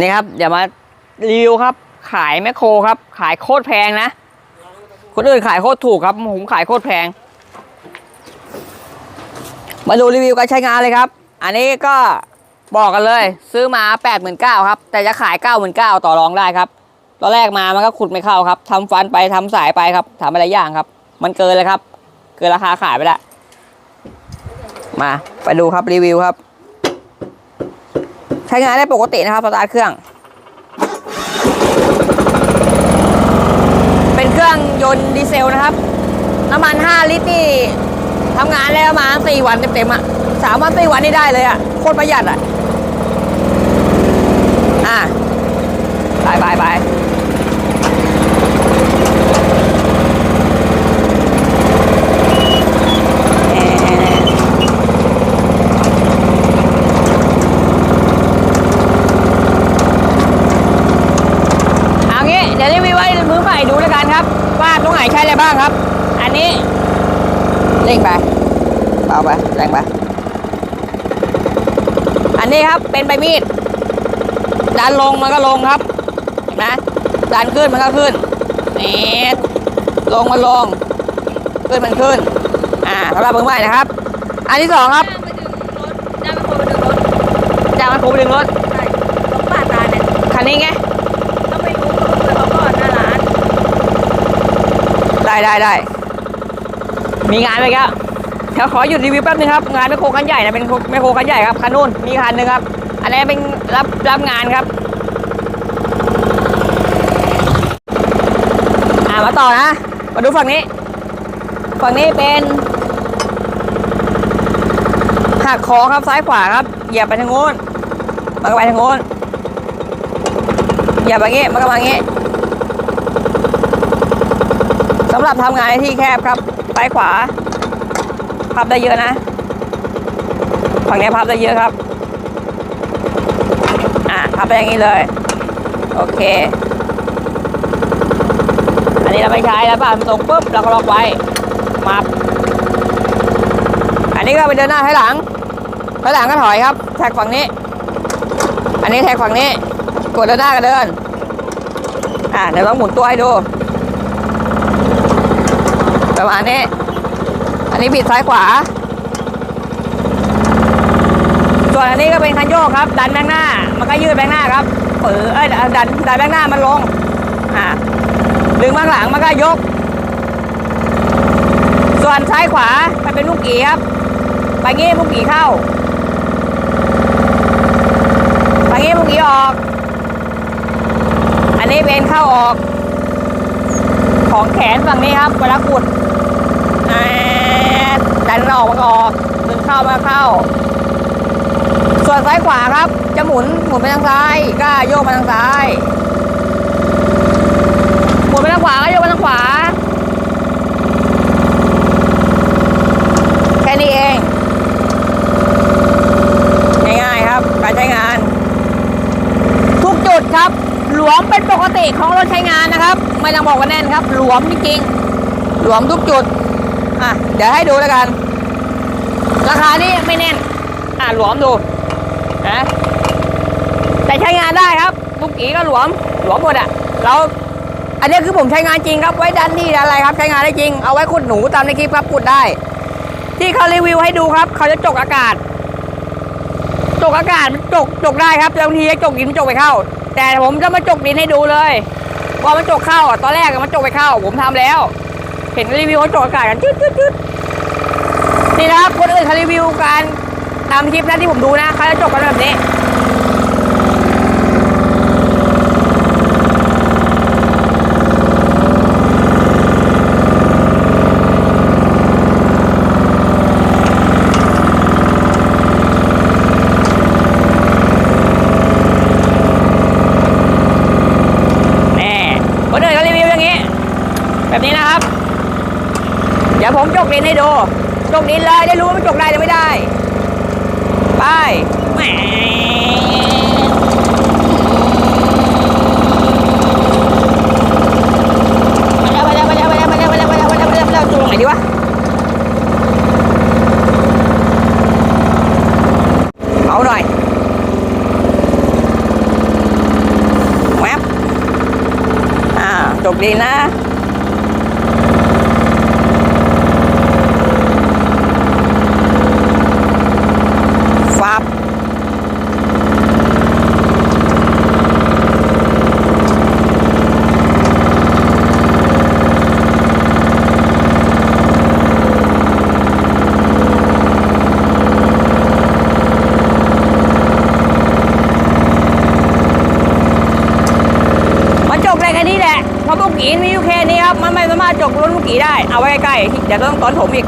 นี่ครับเดี๋ยวมารีวิวครับ ขายแมคโครครับ ขายโคตรแพงนะ คนอื่นขายโคตรถูกครับผมขายโคตรแพง มาดูรีวิวการใช้งานเลยครับ อันนี้ก็บอกกันเลย ซื้อมา8ปดหมื่นเครับ แต่จะขาย9ก้าหมื่นเต่อรองได้ครับตอนแรกมามันก็ขุดไม่เข้าครับทำฟันไปทำสายไปครับทำอะไรอย่างครับ มันเกินเลยครับ เกินราคาขายไปแล้วมาไปดูครับรีวิวครับ ช้งานได้ปกตินะครับสตาร์ทเครื่อง เป็นเครื่องยนต์ดีเซลนะครับ น้ำมัน 5 ลิตรนี่ทำงานแล้วมาสี่วันเต็มๆอะสามวันสี่วันนี่ได้เลยอะ โคตรประหยัดอะ อะไปไปไปแหมเอางี้ เดี๋ยวรีวิวให้มือใหม่ดูแล้วกันครับ ว่าตรงไหนใช้อะไร บ้างครับ อันนี้เร่งไปเบาไปแรงไปอันนี้ครับเป็นใบมีดดันลงมันก็ลงครับเห็นไหมดันขึ้นมันก็ขึ้นนี่ลงมันลง ขึ้นมันขึ้น อ่าสำหรับมือใหม่นะครับ อันที่สองครับจ้างไปโคไปดึงรถจากมันโคไปดึงรถใช่รถป้าตาเนี่ยคันนี้ไงต้องไปรู้เขาเพื่อนเขาก่อนหน้าร้าน ได้ได้ได้ มีงานไปครับเดี๋ยวขอหยุดรีวิวแป๊บนึงครับ งานไม่โครคันใหญ่นะเป็นไม่โครคันใหญ่ครับคันนู้นมีคันหนึ่งครับ อันนี้เป็นรับรับงานครับอ่ามาต่อนะ มาดูฝั่งนี้ ฝั่งนี้เป็นหักคอครับซ้ายขวาครับเหยียบไปทางโน้นมันก็ไปทางโน้นเหยียบอย่างงี้มันก็มาอย่างงี้ สำหรับทำงานในที่แคบครับซ้ายขวา พับได้เยอะนะ ฝั่งนี้พับได้เยอะครับ อะพับไปอย่างนี้เลย โอเค อันนี้เราไม่ใช้แล้วป่ะมันตรงปุ๊บเราก็ล็อกไว้มาอันนี้ก็ไปเดินหน้าให้หลังให้หลังก็ถอยครับ แท็กฝั่งนี้ อันนี้แท็กฝั่งนี้ กดเดินหน้าก็เดิน อะเดี๋ยวต้องหมุนตัวให้ดู ประมาณนี้ อันนี้บิดซ้ายขวา ส่วนอันนี้ก็เป็นคันโยกครับ ดันแบงหน้า มันก็ยืดแบงหน้าครับฝือเอ้ยดันดันแบงหน้ามันลง อ่าดึงมาข้างหลังมันก็ยก ส่วนซ้ายขวามันเป็นลูกกีครับ ไปงี้ลูกกีเข้าไปงี้ลูกกีออก อันนี้เป็นเข้าออก ของแขนฝั่งนี้ครับเวลาขุดดันออกมันออกดึงเข้ามาเข้า ส่วนซ้ายขวาครับ จะหมุนหมุนไปทางซ้ายก็โยกมาทางซ้าย หมุนไปทางขวาก็โยกไปทางขวา แค่นี้เองง่ายๆครับ การใช้งาน ทุกจุดครับ หลวมเป็นปกติของรถใช้งานนะครับ ไม่ต้องบอกว่าแน่นครับ หลวมจริงๆ หลวมทุกจุดอะเดี๋ยวให้ดูแล้วกัน ราคานี้ไม่แน่นอะหลวมดูนะแต่ใช้งานได้ครับลูกกีก็หลวมหลวมหมดอะเราอันนี้คือผมใช้งานจริงครับไว้ดันที่ดันอะไรครับใช้งานได้จริงเอาไว้ขุดหนูตามในคลิปครับขุดได้ ที่เขารีวิวให้ดูครับ เขาจะจกอากาศ จกอากาศจกจกได้ครับบางทีจกดินมันจกไปเข้า แต่ผมจะมาจกดินให้ดูเลยว่ามันจกเข้าอะตอนแรกมันจกไปเข้า ผมทำแล้ว เห็นรีวิวเขาจกอากาศกันจืดจืดจืดนี่นะครับคนอื่นเขารีวิวกันตามคลิปนั้นที่ผมดูนะเขาจะจกกันแบบนี้ ดี๋ยวผมจกดินให้ดูจกดินเลยได้รู้ว่าจกได้หรือไม่ได้ ไปแหนดีวะเอาหน่อยแวบอ่าจกดีนะ กกีมีอยู่แค่นี้ครับ มันไม่สามารถจบรถลูกกีได้ เอาไว้ใกล้ๆเดี๋ยวต้องตอนผมอีก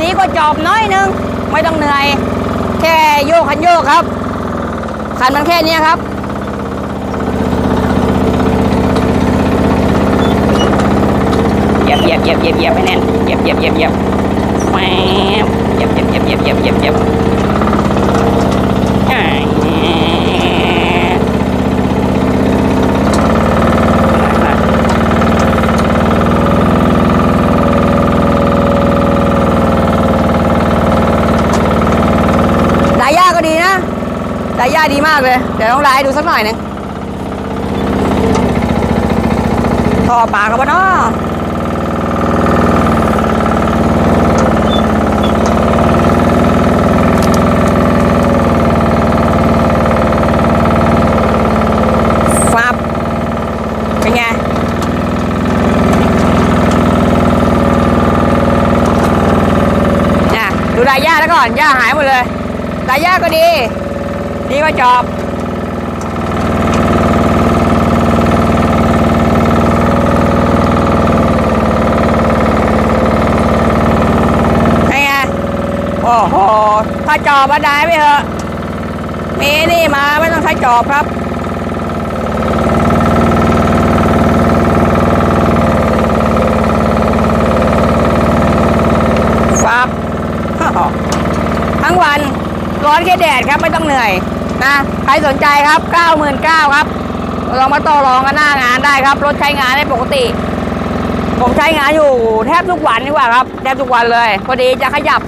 ดีกว่าจอบน้อยหนึง ไม่ต้องเหนื่อย แค่โยกคันโยกครับคันมันแค่นี้ครับเหยียบเหยียบเหยียบเหยียบเหยียบให้แน่นเหยียบเหยียบเหยียบเหยียบแหวเหยียบเหยียบเหยียบเหยียบเหยียบเหยียบเหยียบอ่าดายาก็ดีนะ ดีมากเลย เดี๋ยวต้องไลน์ดูสักหน่อยหนึงท่อปากกันปะเนาะฟับ เป็นไงน่ดูดายย่าแล้วก่อนย่าหายหมดเลยดายย่าก็ดี ดีกว่าจอบไงโอ้โหถ้าจอบมาได้ไปเถอะมีนี่มาไม่ต้องใช้จอบครับฟับทั้งวันร้อนแค่แดดครับไม่ต้องเหนื่อย นะใครสนใจครับ 99,000ครับลองมาต่อรองกันหน้างานได้ครับ รถใช้งานได้ปกติ ผมใช้งานอยู่แทบทุกวันดีกว่าครับ แทบทุกวันเลย พอดีจะขยับ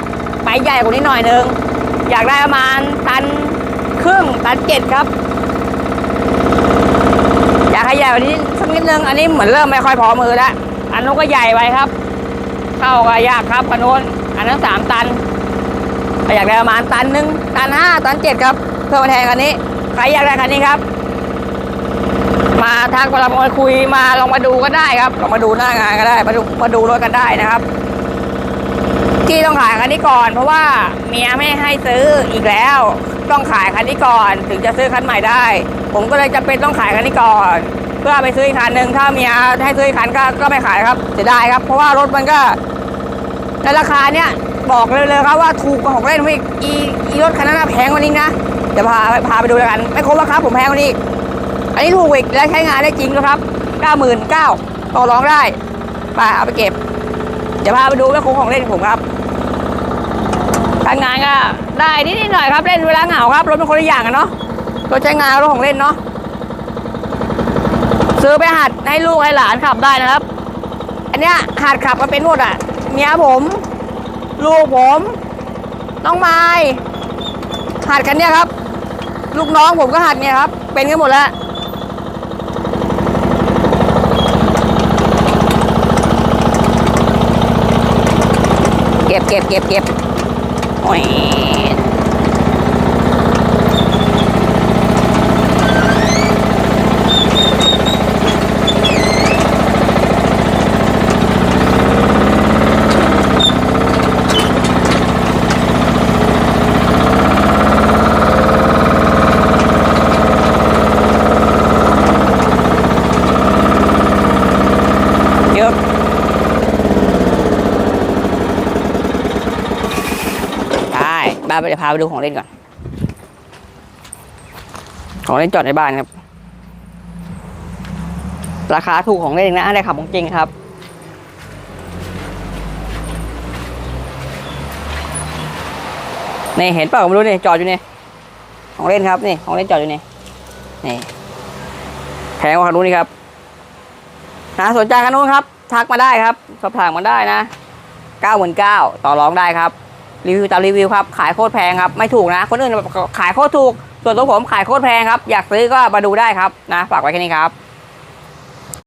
ไปใหญ่กว่านี้หน่อยนึง อยากได้ประมาณตันครึ่งตันเจ็ดครับ อยากขยับอันนี้สักนิดนึง อันนี้เหมือนเริ่มไม่ค่อยพอมือแล้วอันนู้นก็ใหญ่ไปครับ เข้าก็ยากครับอันนู้นอันนั้นสามตันอยากได้ประมาณตันหนึ่งตันห้าตันเจ็ดครับ เพื่อมาแทนคันนี้ ใครอยากได้คันนี้ครับ มาทางกลามาคุยมาลองมาดูก็ได้ครับลองมาดูหน้างานก็ได้ มาดูมาดูรถกันได้นะครับที่ต้องขายคันนี้ก่อน เพราะว่าเมียไม่ให้ซื้ออีกแล้ว ต้องขายคันนี้ก่อน ถึงจะซื้อคันใหม่ได้ ผมก็เลยจำเป็นต้องขายคันนี้ก่อน เพื่อไปซื้ออีกคันหนึ่งถ้าเมียให้ซื้ออีกคันก็ก็ไม่ขายครับเสียดายครับ เพราะว่ารถมันก็ในราคาเนี้ยบอกเลยเลยครับว่าถูกกว่าของเล่นพี่อีอีรถคันนั้นแพงกว่านี้นะ เดี๋ยวพาพาไปดูแล้วกัน ไม่ครบราคาผมแพงกว่านี้ อันนี้ถูกอีกและใช้งานได้จริงแล้วครับ99,000ต่อรองได้ไปเอาไปเก็บเดี๋ยวพาไปดูแม่คงของเล่นผมครับการงานก็ได้นิดหน่อยครับเล่นเวลาเหงาครับรถเป็นคนละอย่างกันเนาะรถใช้งานรถของเล่นเนาะซื้อไปหัดให้ลูกให้หลานขับได้นะครับ อันเนี้ยหัดขับมาเป็นหมดอะเมียผม ลูกผม น้องไม้หัดกันเนี่ยครับ ลูกน้องผมก็หัดเนี่ยครับ เป็นกันหมดแล้วเก็บเก็บเก็บเก็บโอ้ยเยอะ ไปเดี๋ยวพาไปดูของเล่นก่อน ของเล่นจอดในบ้านครับ ราคาถูกของเล่นนะได้ขับของจริงครับนี่เห็นเปล่าไม่รู้นี่จอดอยู่นี่ของเล่นครับนี่ของเล่นจอดอยู่นี่นี่แพงกว่าคันนู้นนี่ครับนะสนใจคันนู้นครับ ทักมาได้ครับสอบถามมาได้นะเก้าหมื่นเก้าต่อรองได้ครับ รีวิวตามรีวิวครับ ขายโคตรแพงครับ ไม่ถูกนะ คนอื่นขายโคตรถูก ส่วนตัวผมขายโคตรแพงครับ อยากซื้อก็มาดูได้ครับนะ ฝากไว้แค่นี้ครับ